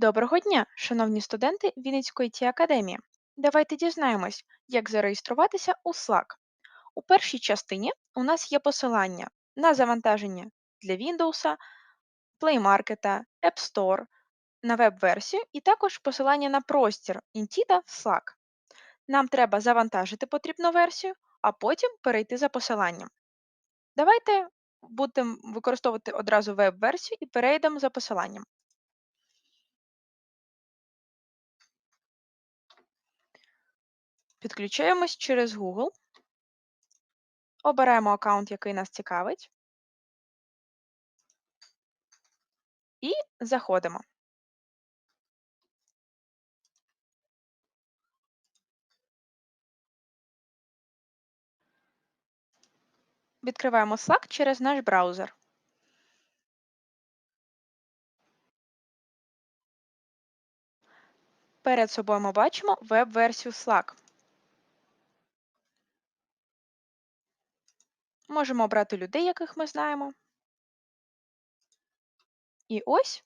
Доброго дня, шановні студенти Вінницької ті академії. Давайте дізнаємось, як зареєструватися у Slack. У першій частині у нас є посилання на завантаження для Windows, Play Market, App Store, на веб-версію і також посилання на простір Intida Slack. Нам треба завантажити потрібну версію, а потім перейти за посиланням. Давайте будемо використовувати одразу веб-версію і перейдемо за посиланням. Підключаємось через Google. Обираємо аккаунт, який нас цікавить. І заходимо. Відкриваємо Slack через наш браузер. Перед собою ми бачимо веб-версію Slack. Можемо обрати людей, яких ми знаємо. І ось